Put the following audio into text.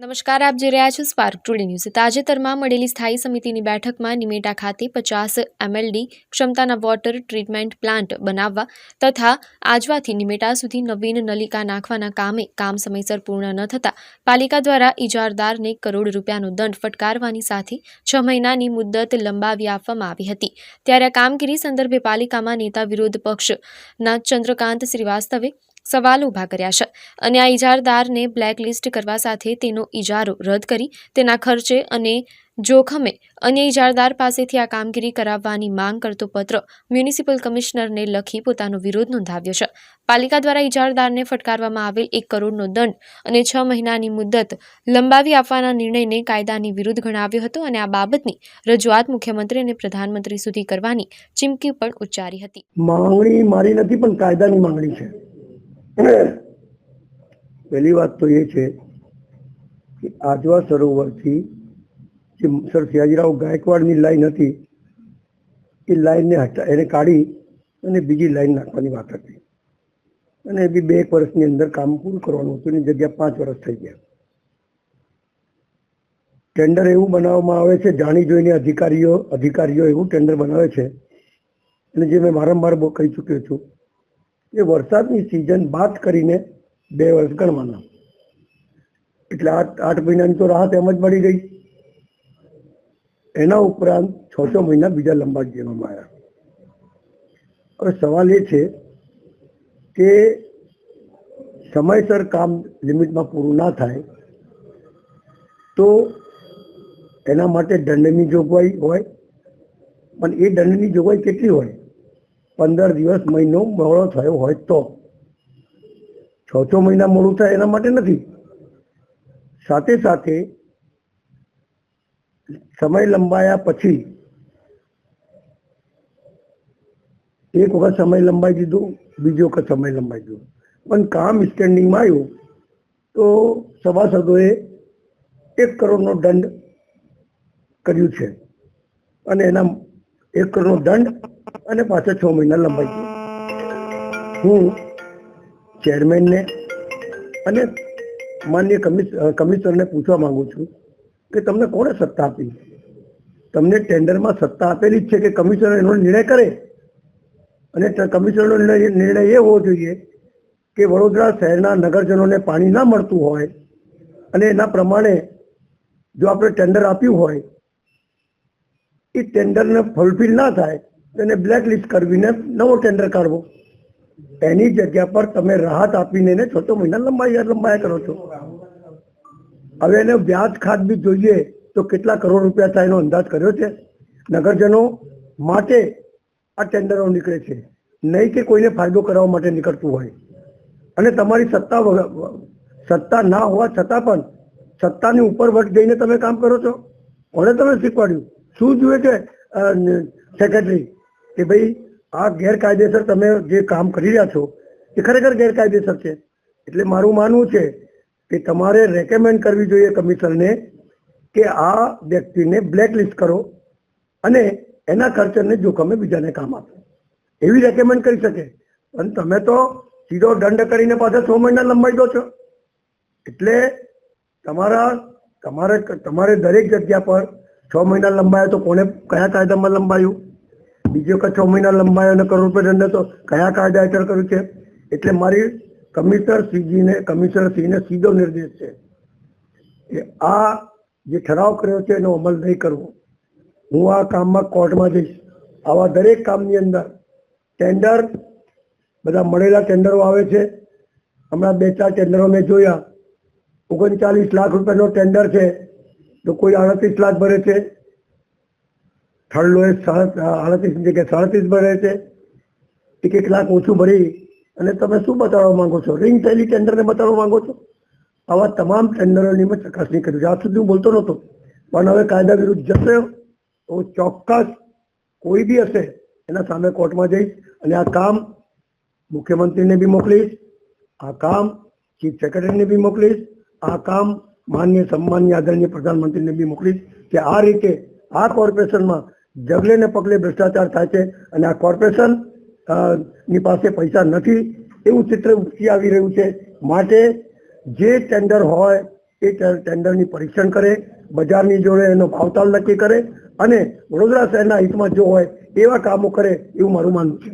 નમસ્કાર, આપ જોઈ રહ્યા છો સ્પાર્ક ટુડે ન્યૂઝ તાજેતરમાં મળેલી સ્થાયી સમિતિની બેઠકમાં નિમેટા ખાતે પચાસ એમએલડી ક્ષમતાના વોટર ટ્રીટમેન્ટ પ્લાન્ટ બનાવવા તથા આજવાથી નિમેટા સુધી નવીન નલિકા નાખવાના કામે કામ સમયસર પૂર્ણ ન થતાં પાલિકા દ્વારા ઇજારદારને કરોડ રૂપિયાનો દંડ ફટકારવાની સાથે છ મહિનાની મુદ્દત લંબાવી આપવામાં આવી હતી. ત્યારે કામગીરી સંદર્ભે પાલિકામાં નેતા વિરોધ પક્ષના ચંદ્રકાંત શ્રીવાસ્તવે સવાલો ઊભા કર્યા છે. અને આ ઇજારદારને બ્લેકલિસ્ટ કરવા સાથે તેનો ઇજારો રદ કરી તેના ખર્ચે અને જોખમે અન્ય ઇજારદાર પાસેથી આ કામગીરી કરાવવાની માંગ કરતો પત્ર મ્યુનિસિપલ કમિશનરને લખી પોતાનો વિરોધ નોંધાવ્યો છે. પાલિકા દ્વારા ઇજારદારને ફટકારવામાં આવેલ એક કરોડનો દંડ અને છ મહિનાની મુદ્દત લંબાવી આપવાના નિર્ણયને કાયદાની વિરુદ્ધ ગણાવ્યો હતો અને આ બાબતની રજૂઆત મુખ્યમંત્રી અને પ્રધાનમંત્રી સુધી કરવાની ચીમકી પણ ઉચ્ચારી હતી. માંગણી મારી નથી, પણ કાયદાની માંગણી છે. પહેલી વાત તો એ છે કે આજવા સરોવરથી જે સર સયાજીરાવ ગાયકવાડની લાઈન હતી, એ લાઈનને હટા, એને કાઢી અને બીજી લાઈન નાખવાની વાત હતી. અને બી બે એક વર્ષની અંદર કામ પૂરું કરવાનું હતું, એની જગ્યા પાંચ વર્ષ થઈ ગયા. ટેન્ડર એવું બનાવવામાં આવે છે, જાણી જોઈને અધિકારીઓ અધિકારીઓ એવું ટેન્ડર બનાવે છે. અને જે મેં વારંવાર બહુ કહી ચૂક્યો છું એ વરસાદની સિઝન બાદ કરીને બે વર્ષ ગણવાના. એટલે આઠ આઠ મહિનાની તો રાહત એમ જ મળી ગઈ. એના ઉપરાંત છ છ મહિના બીજા લંબા દેવામાં આવ્યા. હવે સવાલ એ છે કે સમયસર કામ લિમિટમાં પૂરું ના થાય તો એના માટે દંડની જોગવાઈ હોય, પણ એ દંડની જોગવાઈ કેટલી હોય? પંદર દિવસ મહિનો મોડો થયો હોય તો. છ છ મહિના મોડું થાય એના માટે નથી. સાથે સાથે સમય લંબાયા પછી એક વખત સમય લંબાઈ દીધો, બીજો વખત સમય લંબાઈ દીધો. પણ કામ સ્ટેન્ડિંગમાં આવ્યું તો સભાસદોએ એક કરોડનો દંડ કર્યું છે. અને એના એક કરોડનો દંડ અને પાછા છ મહિના લંબાઈ ગયો. હું ચેરમેનને અને માન્ય કમિશનરને પૂછવા માંગુ છું કે તમને કોણે સત્તા આપી? તમને ટેન્ડરમાં સત્તા આપેલી જ છે કે કમિશનર એનો નિર્ણય કરે? અને કમિશનરનો નિર્ણય એ હોવો જોઈએ કે વડોદરા શહેરના નગરજનોને પાણી ના મળતું હોય અને એના પ્રમાણે જો આપણે ટેન્ડર આપ્યું હોય એ ટેન્ડરને ફુલફિલ ના થાય, તેને બ્લેક લિસ્ટ કરવીને નવો ટેન્ડર કાઢવો. એની જગ્યા પર તમે રાહત આપીને એને છ છ મહિના લંબાઈ લંબાયા કરો છો. હવે એને વ્યાજ ખાત બી જોઈએ તો કેટલા કરોડ રૂપિયા થાય એનો અંદાજ કર્યો છે. નગરજનો માટે આ ટેન્ડરો નીકળે છે. નહીં કે કોઈને ફાયદો કરાવવા માટે નીકળતું હોય. અને તમારી સત્તા સત્તા ના હોવા છતાં પણ સત્તાની ઉપર વટ જઈને તમે કામ કરો છો. કોને તમે શીખવાડ્યું? શું જોઈએ છે? સેક્રેટરી કે ભાઈ, આ ગેરકાયદેસર તમે જે કામ કરી રહ્યા છો, એ ખરેખર ગેરકાયદેસર છે. એટલે મારું માનવું છે કે તમારે રેકમેન્ડ કરવી જોઈએ કમિશનરને કે આ વ્યક્તિને બ્લેકલિસ્ટ કરો અને એના ખર્ચને જોખમે બીજાને કામ આપો. એવી રેકમેન્ડ કરી શકે. પણ તમે તો સીધો દંડ કરીને પાછા છ મહિના લંબાઈ દો છો. એટલે તમારા, તમારે તમારે દરેક જગ્યા પર છ મહિના લંબાયો તો કોને કયા કાયદામાં લંબાયું? બીજો કે છ મહિના લંબાયો અને કરોડ રૂપિયા દંડ તો કયા કાયદા હેઠળ કર્યું છે? એટલે મારી કમિશનર શ્રીજીને, કમિશનર શ્રીને સીધો નિર્દેશ છે કે આ જે ઠરાવ કર્યો છે એનો અમલ નહીં કરવો. હું આ કામમાં કોર્ટમાં જઈશ. આવા દરેક કામની અંદર ટેન્ડર, બધા મળેલા ટેન્ડરો આવે છે. હમણાં બે ચાર ટેન્ડરો મેં જોયા. ઓગણચાલીસ લાખ રૂપિયાનો ટેન્ડર છે. તો કોઈ આડત્રીસ લાખ ભરે છે? થર્ડ લોએસ્ટ આડત્રીસ જગ્યાએ સાડત્રીસ ભરે છે? એક એક લાખ ઓછું ભરી. અને તમે શું બતાવવા માંગો છો? રિંગ થયેલી ટેન્ડરને બતાવવા માંગો છો? આવા તમામ ટેન્ડરોની મેં ચકાસણી કરી. આજ સુધી હું બોલતો નહોતો. પણ હવે કાયદા વિરુદ્ધ જશે. તો ચોક્કસ કોઈ બી હશે, એના સામે કોર્ટમાં જઈશ. અને આ કામ મુખ્યમંત્રીને બી મોકલીશ. આ કામ ચીફ સેક્રેટરીને બી મોકલીશ. આ કામ માન્ય સન્માનની આદરણીય પ્રધાનમંત્રીને બી મોકલીશ કે આ રીતે આ કોર્પોરેશનમાં જગલે ને પગલે ભ્રષ્ટાચાર થાય છે અને આ કોર્પોરેશનની પાસે પૈસા નથી, એવું ચિત્ર ઉપસી આવી રહ્યું છે. માટે જે ટેન્ડર હોય એ ટેન્ડરની પરીક્ષણ કરે, બજારની જોડે એનો ભાવતાલ નક્કી કરે અને વડોદરા શહેરના હિતમાં જો હોય એવા કામો કરે એવું મારું માનવું છે.